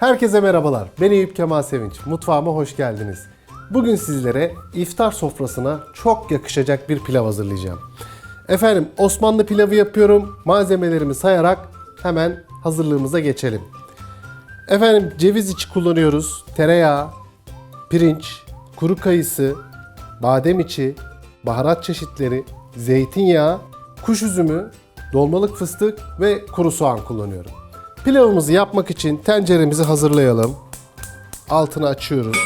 Herkese merhabalar. Ben Eyüp Kemal Sevinç. Mutfağıma hoş geldiniz. Bugün sizlere iftar sofrasına çok yakışacak bir pilav hazırlayacağım. Efendim Osmanlı pilavı yapıyorum. Malzemelerimi sayarak hemen hazırlığımıza geçelim. Efendim ceviz içi kullanıyoruz. Tereyağı, pirinç, kuru kayısı, badem içi, baharat çeşitleri, zeytinyağı, kuş üzümü, dolmalık fıstık ve kuru soğan kullanıyorum. Pilavımızı yapmak için tenceremizi hazırlayalım. Altını açıyoruz.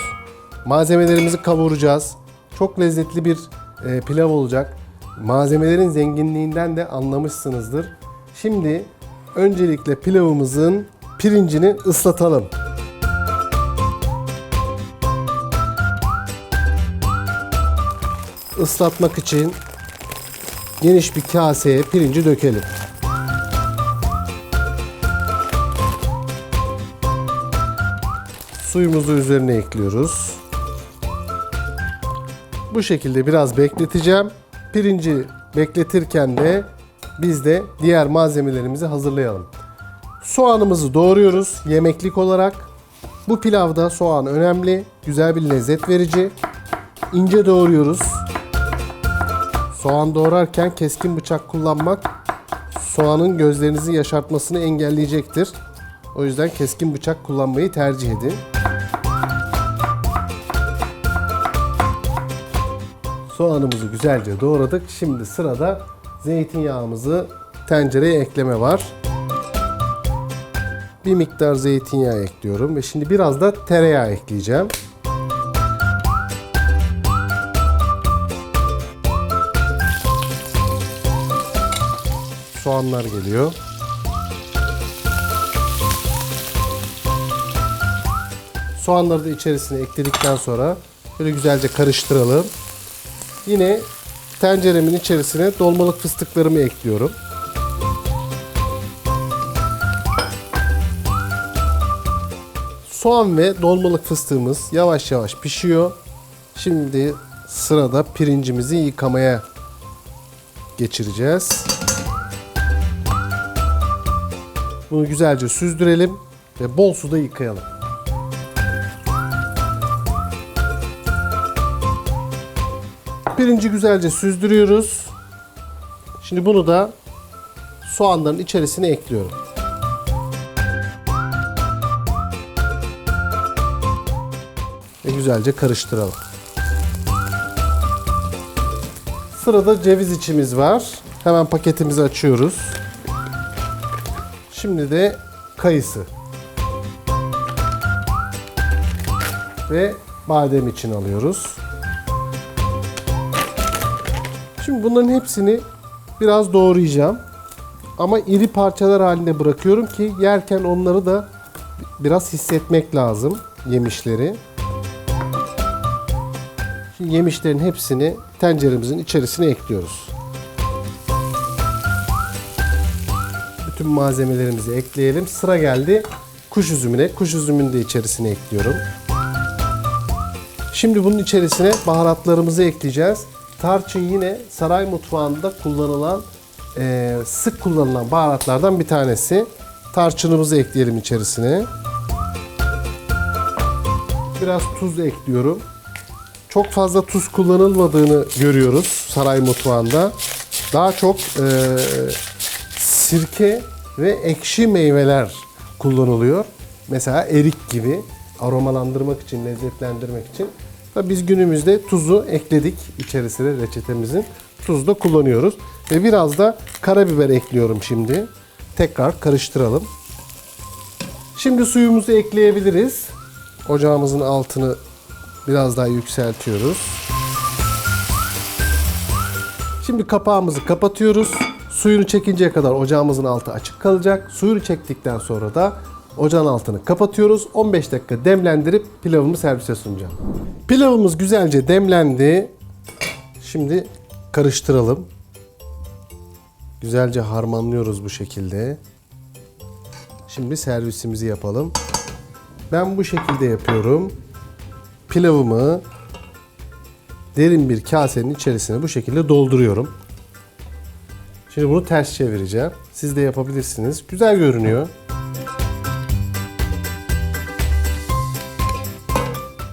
Malzemelerimizi kavuracağız. Çok lezzetli bir e, pilav olacak. Malzemelerin zenginliğinden de anlamışsınızdır. Şimdi öncelikle pilavımızın pirincini ıslatalım. Islatmak için geniş bir kaseye pirinci dökelim. Suyumuzu üzerine ekliyoruz. Bu şekilde biraz bekleteceğim. Pirinci bekletirken de biz de diğer malzemelerimizi hazırlayalım. Soğanımızı doğruyoruz yemeklik olarak. Bu pilavda soğan önemli, güzel bir lezzet verici. İnce doğruyoruz. Soğan doğrarken keskin bıçak kullanmak soğanın gözlerinizi yaşartmasını engelleyecektir. O yüzden keskin bıçak kullanmayı tercih edin. Soğanımızı güzelce doğradık. Şimdi sırada zeytinyağımızı tencereye ekleme var. Bir miktar zeytinyağı ekliyorum ve şimdi biraz da tereyağı ekleyeceğim. Soğanlar geliyor. Soğanları da içerisine ekledikten sonra böyle güzelce karıştıralım. Yine tenceremin içerisine dolmalık fıstıklarımı ekliyorum. Soğan ve dolmalık fıstığımız yavaş yavaş pişiyor. Şimdi sırada pirincimizi yıkamaya geçireceğiz. Bunu güzelce süzdürelim ve bol suda yıkayalım. Pirinci güzelce süzdürüyoruz. Şimdi bunu da soğanların içerisine ekliyorum. Ve güzelce karıştıralım. Sırada ceviz içimiz var. Hemen paketimizi açıyoruz. Şimdi de kayısı. Ve badem için alıyoruz. Şimdi bunların hepsini biraz doğrayacağım. Ama iri parçalar halinde bırakıyorum ki yerken onları da biraz hissetmek lazım yemişleri. Şimdi yemişlerin hepsini tenceremizin içerisine ekliyoruz. Bütün malzemelerimizi ekleyelim. Sıra geldi kuş üzümüne. Kuş üzümünü de içerisine ekliyorum. Şimdi bunun içerisine baharatlarımızı ekleyeceğiz. Tarçın yine saray mutfağında kullanılan, e, sık kullanılan baharatlardan bir tanesi. Tarçınımızı ekleyelim içerisine. Biraz tuz ekliyorum. Çok fazla tuz kullanılmadığını görüyoruz saray mutfağında. Daha çok e, sirke ve ekşi meyveler kullanılıyor. Mesela erik gibi aromalandırmak için, lezzetlendirmek için. Tabii biz günümüzde tuzu ekledik içerisine reçetemizin. Tuz da kullanıyoruz. Ve biraz da karabiber ekliyorum şimdi. Tekrar karıştıralım. Şimdi suyumuzu ekleyebiliriz. Ocağımızın altını biraz daha yükseltiyoruz. Şimdi kapağımızı kapatıyoruz. Suyunu çekinceye kadar ocağımızın altı açık kalacak. Suyunu çektikten sonra da ocağın altını kapatıyoruz. 15 dakika demlendirip pilavımı servise sunacağım. Pilavımız güzelce demlendi. Şimdi karıştıralım. Güzelce harmanlıyoruz bu şekilde. Şimdi servisimizi yapalım. Ben bu şekilde yapıyorum. Pilavımı derin bir kasenin içerisine bu şekilde dolduruyorum. Şimdi bunu ters çevireceğim. Siz de yapabilirsiniz. Güzel görünüyor.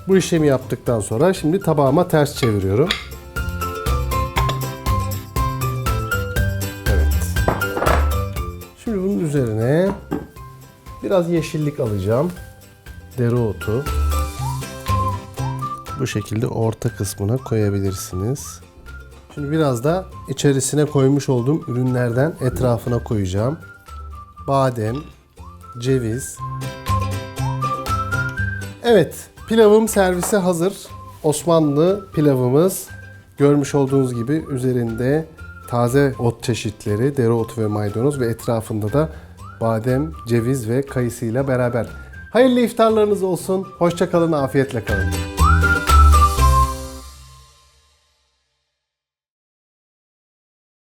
Bu işlemi yaptıktan sonra şimdi tabağıma ters çeviriyorum. Evet. Şimdi bunun üzerine biraz yeşillik alacağım. Dereotu. Bu şekilde orta kısmına koyabilirsiniz. Şimdi biraz da içerisine koymuş olduğum ürünlerden etrafına koyacağım. Badem, ceviz. Evet, pilavım servise hazır. Osmanlı pilavımız görmüş olduğunuz gibi üzerinde taze ot çeşitleri, dereotu ve maydanoz ve etrafında da badem, ceviz ve kayısıyla beraber. Hayırlı iftarlarınız olsun. Hoşça kalın, afiyetle kalın.